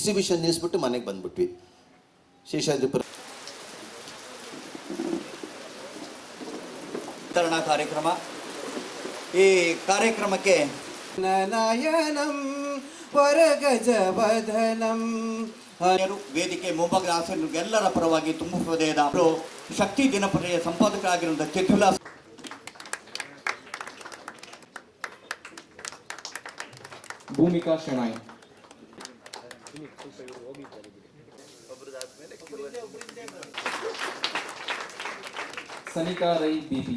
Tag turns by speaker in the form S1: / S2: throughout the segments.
S1: Distribution ನಿಲ್ಲಿಸ್ಬಿಟ್ಟು ಮನೆಗೆ ಬಂದ್ಬಿಟ್ವಿ. ಶೇಷಾದ್ರಿಪುರ
S2: ವಿತರಣಾ ಕಾರ್ಯಕ್ರಮ. ಈ ಕಾರ್ಯಕ್ರಮಕ್ಕೆ
S3: ನಯನಂ ವರಗಜವದನಂ
S2: ಹಿರಿಯರು, ವೇದಿಕೆ ಮುಂಭಾಗ ಎಲ್ಲರ ಪರವಾಗಿ ತುಂಬ ಹೃದಯದ ಅವರು ಶಕ್ತಿ ದಿನಪತ್ರಿಕೆಯ ಸಂಪಾದಕರಾಗಿರುವಂಥ ಚಿತ್ರವಿಲಾಸ್
S4: ಭೂಮಿಕಾ ಶೆಣಾಯ್ ಸನಿಕಾ ರೈ ಬಿಬಿ.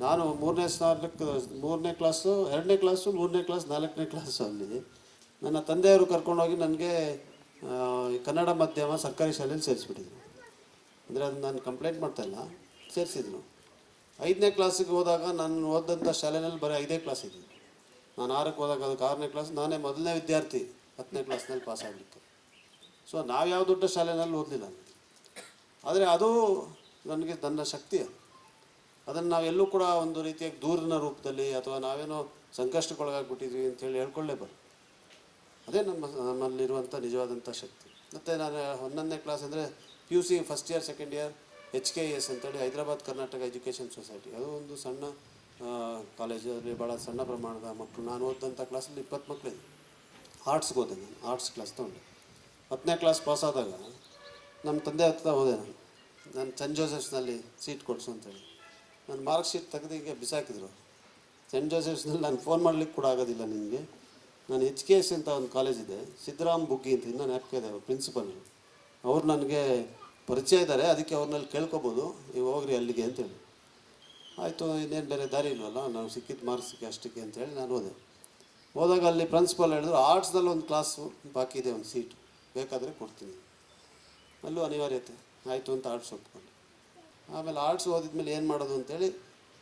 S5: ನಾನು ಮೂರನೇ ನಾಲ್ಕು ಮೂರನೇ ಕ್ಲಾಸು ಎರಡನೇ ಕ್ಲಾಸು ಮೂರನೇ ಕ್ಲಾಸ್ ನಾಲ್ಕನೇ ಕ್ಲಾಸು ಅಲ್ಲಿ ನನ್ನ ತಂದೆಯವರು ಕರ್ಕೊಂಡೋಗಿ ನನಗೆ ಕನ್ನಡ ಮಾಧ್ಯಮ ಸರ್ಕಾರಿ ಶಾಲೆಯಲ್ಲಿ ಸೇರಿಸ್ಬಿಟ್ಟಿದ್ರು. ಅಂದರೆ ಅದನ್ನು ನಾನು ಕಂಪ್ಲೇಂಟ್ ಮಾಡ್ತಾ ಇಲ್ಲ, ಸೇರಿಸಿದ್ರು. ಐದನೇ ಕ್ಲಾಸಿಗೆ ಹೋದಾಗ ನಾನು ಓದಿದಂಥ ಶಾಲೆಯಲ್ಲಿ ಬರೀ ಐದೇ ಕ್ಲಾಸ್ ಇದ್ದೀನಿ ನಾನು ಆರಕ್ಕೆ ಹೋದಾಗ ಅದಕ್ಕೆ ಆರನೇ ಕ್ಲಾಸ್ ನಾನೇ ಮೊದಲನೇ ವಿದ್ಯಾರ್ಥಿ ಹತ್ತನೇ ಕ್ಲಾಸ್ನಲ್ಲಿ ಪಾಸ್ ಆಗಲಿಕ್ಕೆ. ಸೊ ನಾವು ಯಾವ ದೊಡ್ಡ ಶಾಲೆಯಲ್ಲಿ ಓದಲಿಲ್ಲ ಆದರೆ ಅದು ನನಗೆ ನನ್ನ ಶಕ್ತಿ ಅದು ಅದನ್ನು ನಾವೆಲ್ಲೂ ಕೂಡ ಒಂದು ರೀತಿಯಾಗಿ ದೂರಿನ ರೂಪದಲ್ಲಿ ಅಥವಾ ನಾವೇನೋ ಸಂಕಷ್ಟಕ್ಕೊಳಗಾಗ್ಬಿಟ್ಟಿದ್ವಿ ಅಂತೇಳಿ ಹೇಳ್ಕೊಳ್ಳೇಬಾರ್ದು ಅದೇ ನಮ್ಮ, ನಮ್ಮಲ್ಲಿರುವಂಥ ನಿಜವಾದಂಥ ಶಕ್ತಿ. ಮತ್ತು ನಾನು ಹನ್ನೊಂದನೇ ಕ್ಲಾಸ್ ಅಂದರೆ P U C first year second year H K S ಅಂತೇಳಿ ಹೈದರಾಬಾದ್ ಕರ್ನಾಟಕ ಎಜುಕೇಷನ್ ಸೊಸೈಟಿ ಅದು ಒಂದು ಸಣ್ಣ ಕಾಲೇಜಲ್ಲಿ ಭಾಳ ಸಣ್ಣ ಪ್ರಮಾಣದ ಮಕ್ಕಳು. ನಾನು ಓದಿದಂಥ ಕ್ಲಾಸಲ್ಲಿ ಇಪ್ಪತ್ತು ಮಕ್ಕಳಿದೆ ಆರ್ಟ್ಸ್ಗೆ ಹೋದೆ ನಾನು. ಆರ್ಟ್ಸ್ ಕ್ಲಾಸ್ ತೊಗೊಂಡೆ. ಹತ್ತನೇ ಕ್ಲಾಸ್ ಪಾಸ್ ಆದಾಗ ನಮ್ಮ ತಂದೆ ಹತ್ರ ಹೋದೆ ನಾನು. ನಾನು ಸೆಂಟ್ ಜೋಸೆಫ್ಸ್ನಲ್ಲಿ ಸೀಟ್ ಕೊಡಿಸು ಅಂತೇಳಿ. ನಾನು ಮಾರ್ಕ್ ಶೀಟ್ ತೆಗೆದು ಹೀಗೆ ಬಿಸಾಕಿದ್ರು. ಸೆಂಟ್ ಜೋಸೆಫ್ಸ್ನಲ್ಲಿ ನಾನು ಫೋನ್ ಮಾಡ್ಲಿಕ್ಕೆ ಕೂಡ ಆಗೋದಿಲ್ಲ ನಿನಗೆ. ನಾನು ಎಚ್ ಕೆ ಎಸ್ ಅಂತ ಒಂದು ಕಾಲೇಜ್ ಇದೆ ಸಿದ್ದರಾಮ್ ಬುಗ್ಗಿ ಅಂತ ಇನ್ನೂ ಜ್ಞಾಪಕ ಇದೆ ಪ್ರಿನ್ಸಿಪಲ್ ಅವ್ರು ನನಗೆ ಪರಿಚಯ ಇದ್ದಾರೆ, ಅದಕ್ಕೆ ಅವ್ರನ್ನಲ್ಲಿ ಕೇಳ್ಕೊಬೋದು, ನೀವು ಹೋಗ್ರಿ ಅಲ್ಲಿಗೆ ಅಂತೇಳಿ. ಆಯಿತು, ಇನ್ನೇನು ಬೇರೆ ದಾರಿ ಇಲ್ವಲ್ಲ, ನಾವು ಸಿಕ್ಕಿದ್ದು ಮಾರ್ಕ್ಸಿಗೆ ಅಷ್ಟಕ್ಕೆ ಅಂತೇಳಿ ನಾನು ಹೋದೆ. ಹೋದಾಗ ಅಲ್ಲಿ ಪ್ರಿನ್ಸಿಪಲ್ ಹೇಳಿದ್ರು ಆರ್ಟ್ಸ್ನಲ್ಲಿ ಒಂದು ಕ್ಲಾಸು ಬಾಕಿ ಇದೆ, ಒಂದು ಸೀಟು ಬೇಕಾದರೆ ಕೊಡ್ತೀನಿ. ಅಲ್ಲೂ ಅನಿವಾರ್ಯತೆ, ಆಯಿತು ಅಂತ ಆರ್ಟ್ಸ್ ಒಪ್ಕೊಂಡು. ಆಮೇಲೆ ಆರ್ಟ್ಸ್ ಓದಿದ ಮೇಲೆ ಏನು ಮಾಡೋದು ಅಂತೇಳಿ,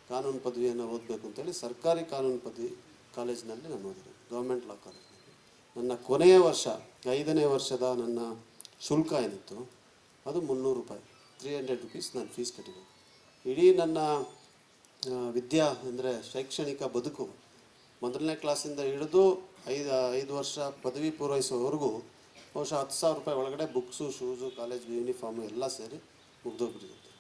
S5: ಕಾನೂನು ಪದವಿಯನ್ನು ಓದಬೇಕು ಅಂತೇಳಿ ಸರ್ಕಾರಿ ಕಾನೂನು ಪದವಿ ಕಾಲೇಜಿನಲ್ಲಿ ನಾನು ಓದಿದೆ ಗೌರ್ಮೆಂಟ್ ಲಾ ಕಾಲೇಜಿನಲ್ಲಿ ನನ್ನ ಕೊನೆಯ ವರ್ಷ, ಐದನೇ ವರ್ಷದ ನನ್ನ ಶುಲ್ಕ ಏನಿತ್ತು, ಅದು ಮುನ್ನೂರು ರೂಪಾಯಿ ತ್ರೀ ಹಂಡ್ರೆಡ್ ರುಪೀಸ್ ನಾನು ಫೀಸ್ ಕಟ್ಟಿದೆ. ಇಡೀ ನನ್ನ ವಿದ್ಯಾ ಅಂದರೆ ಶೈಕ್ಷಣಿಕ ಬದುಕು ಮೊದಲನೇ ಕ್ಲಾಸಿಂದ ಹಿಡಿದು ಐದು ಐದು ವರ್ಷ ಪದವಿ ಪೂರೈಸೋವರೆಗೂ ಬಹುಶಃ ಹತ್ತು ಸಾವಿರ ರೂಪಾಯಿ ಒಳಗಡೆ ಬುಕ್ಸು ಶೂಸು ಕಾಲೇಜ್ ಯೂನಿಫಾರ್ಮು ಎಲ್ಲ ಸೇರಿ ಮುಗ್ದೋಗ್ಬಿಟ್ಟಿರುತ್ತೆ.